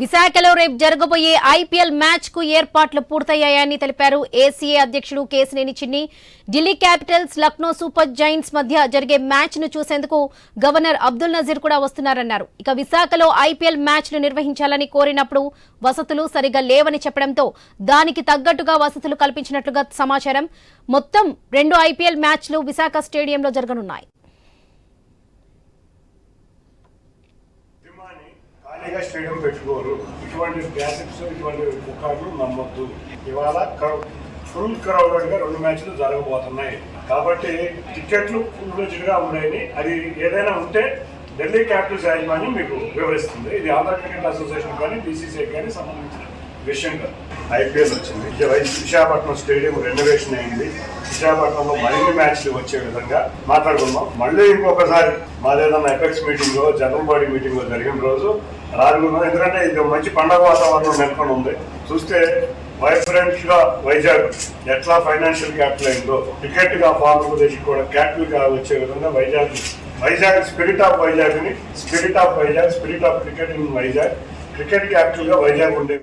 విశాఖలో రేపు జరగబోయే ఐపీఎల్ మ్యాచ్కు ఏర్పాట్లు పూర్తయ్యాయని తెలిపారు ఏసీఏ అధ్యక్షుడు Kesineni Chinni. Delhi Capitals Lucknow Super Giants మధ్య జరిగే మ్యాచ్ను చూసేందుకు గవర్నర్ అబ్దుల్ నజీర్ కూడా వస్తున్నారన్నారు. ఇక విశాఖలో ఐపీఎల్ మ్యాచ్ను నిర్వహించాలని కోరినప్పుడు వసతులు సరిగా లేవని చెప్పడంతో దానికి తగ్గట్టుగా వసతులు కల్పించినట్లుగా సమాచారం. మొత్తం రెండు ఐపీఎల్ మ్యాచ్లు విశాఖ స్టేడియంలో జరగనున్నాయి. హ్యాపీగా స్టేడియం పెట్టుకోరు. ఇటువంటి గ్యాసెట్స్ ఇటువంటి పుకార్లు నమ్మొద్దు. ఇవాళ ఫుల్ క్రౌడెడ్గా రెండు మ్యాచ్లు జరగబోతున్నాయి. కాబట్టి టికెట్లు ఫుల్ ఫ్లెజ్డ్ ఉన్నాయని అది ఏదైనా ఉంటే ఢిల్లీ క్యాపిటల్స్ యాజమాన్యం మీకు వివరిస్తుంది. ఇది ఆంధ్ర క్రికెట్ అసోసియేషన్ కానీ బీసీసీఐ కానీ సంబంధించిన విషయం ఐపీఎల్ వచ్చింది. విశాఖపట్నం స్టేడియం రెనోవేషన్ అయింది. విశాఖపట్నంలో మరిన్ని మ్యాచ్లు వచ్చే విధంగా మాట్లాడుకుందాం. మళ్ళీ ఇంకొకసారి మాదేదన్నా apex meeting general body meeting జరిగిన రోజు రానుకుందాం ఎందుకంటే ఇది మంచి పండగ వాతావరణం నెలకొని ఉంది. చూస్తే వైబ్రెంట్గా వైజాగ్ ఎట్లా ఫైనాన్షియల్ క్యాపిటల్ అయిందో టికెట్గా ఆంధ్రప్రదేశ్ కూడా క్యాపిటల్గా వచ్చే విధంగా Vizag Vizag spirit of వైజాగ్ని spirit of Vizag spirit of cricket in Vizag. Cricket క్యాపిటల్గా వైజాగ్ ఉండే